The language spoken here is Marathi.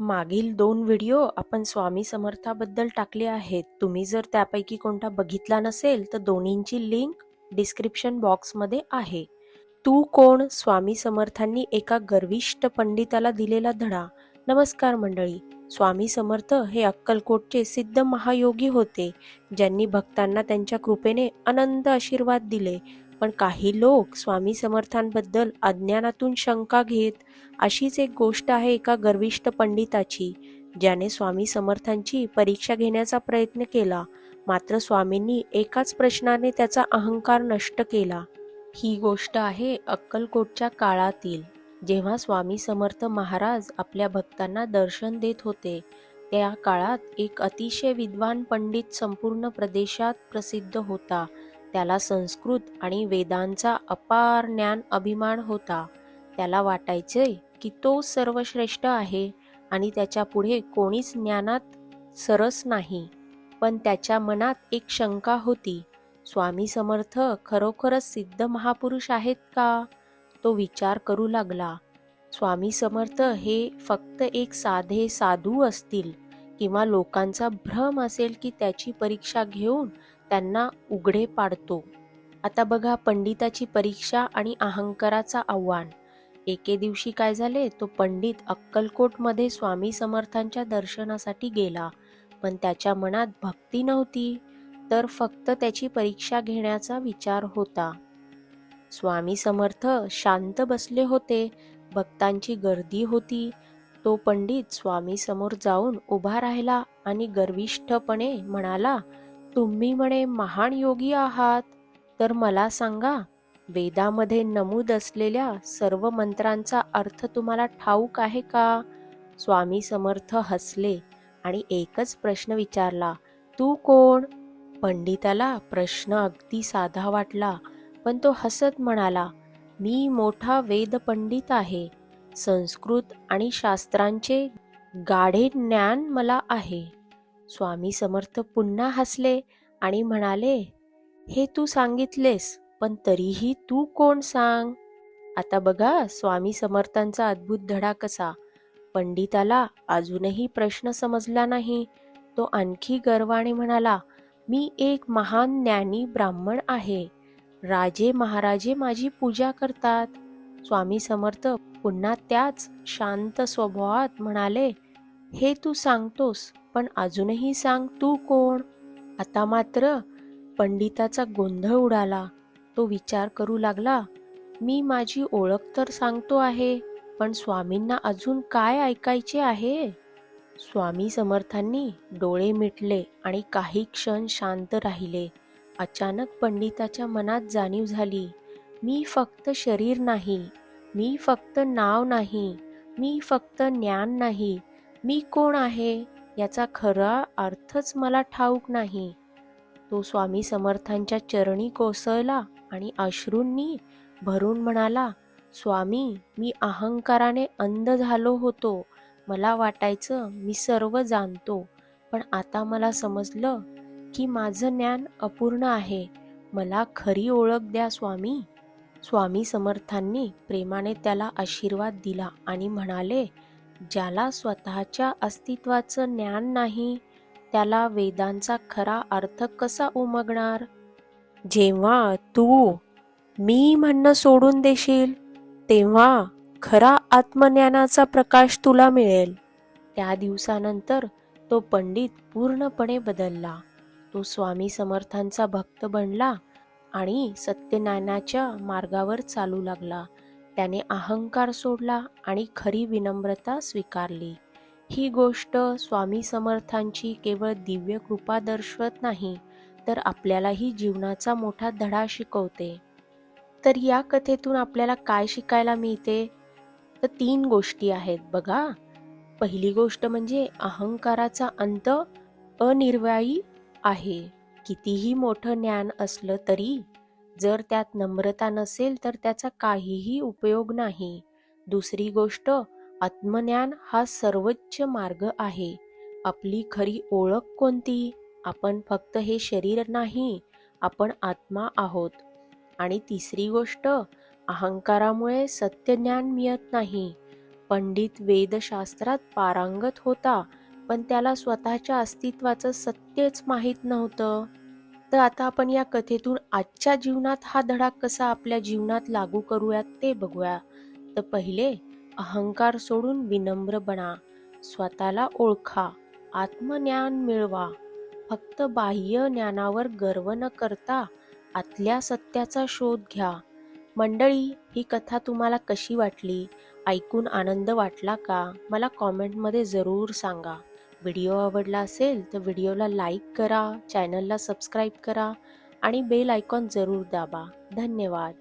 मागील दोन व्हिडिओ आपण स्वामी समर्थाबद्दल टाकले आहेत. तुम्ही जर त्यापैकी कोणता बघितला नसेल तर दोन्हींची लिंक डिस्क्रिप्शन बॉक्समध्ये आहे. तू कोण? स्वामी समर्थांनी एका गर्विष्ठ पंडिताला दिलेला धडा. नमस्कार मंडळी. स्वामी समर्थ हे अक्कलकोटचे सिद्ध महायोगी होते ज्यांनी भक्तांना त्यांच्या कृपेने अनंत आशीर्वाद दिले. पण काही लोक स्वामी समर्थांबद्दल अज्ञानातून शंका घेत अशीच एक गोष्ट आहे एका गर्विष्ठ पंडिताची ज्याने स्वामी समर्थांची परीक्षा घेण्याचा प्रयत्न केला. मात्र स्वामींनी एकाच प्रश्नाने त्याचा अहंकार नष्ट केला. ही गोष्ट आहे अक्कलकोटच्या काळातील. जेव्हा स्वामी समर्थ महाराज आपल्या भक्तांना दर्शन देत होते त्या काळात एक अतिशय विद्वान पंडित संपूर्ण प्रदेशात प्रसिद्ध होता. त्याला संस्कृत आणि वेदांचा अपार ज्ञान अभिमान होता. त्याला वाटायचे की तो सर्वश्रेष्ठ आहे आणि त्याच्या पुढे कोणीच ज्ञानात सरस नाही. पण त्याच्या मनात एक शंका होती स्वामी समर्थ खरोखरच सिद्ध महापुरुष आहेत का? तो विचार करू लागला. स्वामी समर्थ हे फक्त एक साधे साधू असतील किंवा लोकांचा भ्रम असेल की त्याची परीक्षा घेऊन त्यांना उघडे पाडतो. आता बघा पंडिताची परीक्षा आणि अहंकाराचा आव्हान. एके दिवशी काय झाले? तो पंडित अक्कलकोटमध्ये स्वामी समर्थांच्या दर्शनासाठी गेला. पण त्याच्या मनात भक्ती नव्हती तर फक्त त्याची परीक्षा घेण्याचा विचार होता. स्वामी समर्थ शांत बसले होते. भक्तांची गर्दी होती. तो पंडित स्वामी समोर जाऊन उभा राहिला आणि गर्विष्ठपणे म्हणाला तुम्ही म्हणे महान योगी आहात. तर मला सांगा वेदामध्ये नमूद असलेल्या सर्व मंत्रांचा अर्थ तुम्हाला ठाऊक आहे का? स्वामी समर्थ हसले आणि एकच प्रश्न विचारला तू कोण? पंडिताला प्रश्न अगदी साधा वाटला पण तो हसत म्हणाला मी मोठा वेद पंडित आहे. संस्कृत आणि शास्त्रांचे गाढे ज्ञान मला आहे. स्वामी समर्थ पुन्हा हसले आणि म्हणाले हे तू सांगितलेस पण तरीही तू कोण सांग? आता बघा स्वामी समर्थांचा अद्भुत धडा कसा. पंडिताला अजूनही प्रश्न समजला नाही. तो आणखी गर्वाने म्हणाला मी एक महान ज्ञानी ब्राह्मण आहे. राजे महाराजे माझी पूजा करतात. स्वामी समर्थ पुन्हा त्याच शांत स्वभावात म्हणाले हे तू सांगतोस पण अजूनही सांग तू कोण? आता मात्र पंडिताचा गोंधळ उडाला. तो विचार करू लागला मी माझी ओळख तर सांगतो आहे पण स्वामींना अजून काय ऐकायचे आहे? स्वामी समर्थांनी डोळे मिटले आणि काही क्षण शांत राहिले. अचानक पंडिताच्या मनात जाणीव झाली मी फक्त शरीर नाही मी फक्त नाव नाही मी फक्त ज्ञान नाही मी कोण आहे? याचा खरा अर्थच मला ठाऊक नाही. तो स्वामी समर्थांच्या चरणी कोसळला आणि अश्रूंनी भरून म्हणाला स्वामी मी अहंकाराने अंध झालो होतो. मला वाटायचं मी सर्व जाणतो. पण आता मला समजलं की माझं ज्ञान अपूर्ण आहे. मला खरी ओळख द्या स्वामी. स्वामी समर्थांनी प्रेमाने त्याला आशीर्वाद दिला आणि म्हणाले ज्याला स्वतःच्या अस्तित्वाचं ज्ञान नाही त्याला वेदांचा खरा अर्थ कसा उमगणार? जेव्हा तू मी म्हणणं सोडून देशील तेव्हा खरा आत्मज्ञानाचा प्रकाश तुला मिळेल. त्या दिवसानंतर तो पंडित पूर्णपणे बदलला. तो स्वामी समर्थांचा भक्त बनला आणि सत्यनारायणाच्या मार्गावर चालू लागला. त्याने अहंकार सोडला आणि खरी विनम्रता स्वीकारली. ही गोष्ट स्वामी समर्थांची केवळ दिव्य कृपा दर्शवत नाही तर आपल्यालाही जीवनाचा मोठा धडा शिकवते. तर या कथेतून आपल्याला काय शिकायला मिळते? तर तीन गोष्टी आहेत बघा. पहिली गोष्ट म्हणजे अहंकाराचा अंत अनिर्वायी आहे. कितीही मोठं ज्ञान असलं तरी जर त्यात नम्रता नसेल तर त्याचा काहीही उपयोग नाही. दुसरी गोष्ट आत्मज्ञान हा सर्वोच्च मार्ग आहे. आपली खरी ओळख कोणती? आपण फक्त हे शरीर नाही आपण आत्मा आहोत. आणि तिसरी गोष्ट अहंकारामुळे सत्यज्ञान मिळत नाही. पंडित वेदशास्त्रात पारंगत होता पण त्याला स्वतःच्या अस्तित्वाचं सत्यच माहीत नव्हतं. तर आता आपण या कथेतून आजच्या जीवनात हा धडा कसा आपल्या जीवनात लागू करूयात ते बघूया. तर पहिले अहंकार सोडून विनम्र बना. स्वतःला ओळखा. आत्मज्ञान मिळवा. फक्त बाह्य ज्ञानावर गर्व न करता आतल्या सत्याचा शोध घ्या. मंडळी ही कथा तुम्हाला कशी वाटली? ऐकून आनंद वाटला का? मला कॉमेंटमध्ये जरूर सांगा. व्हिडिओ आवडला असेल तर व्हिडिओला लाईक करा चॅनलला सबस्क्राईब करा आणि बेल आयकॉन जरूर दाबा. धन्यवाद.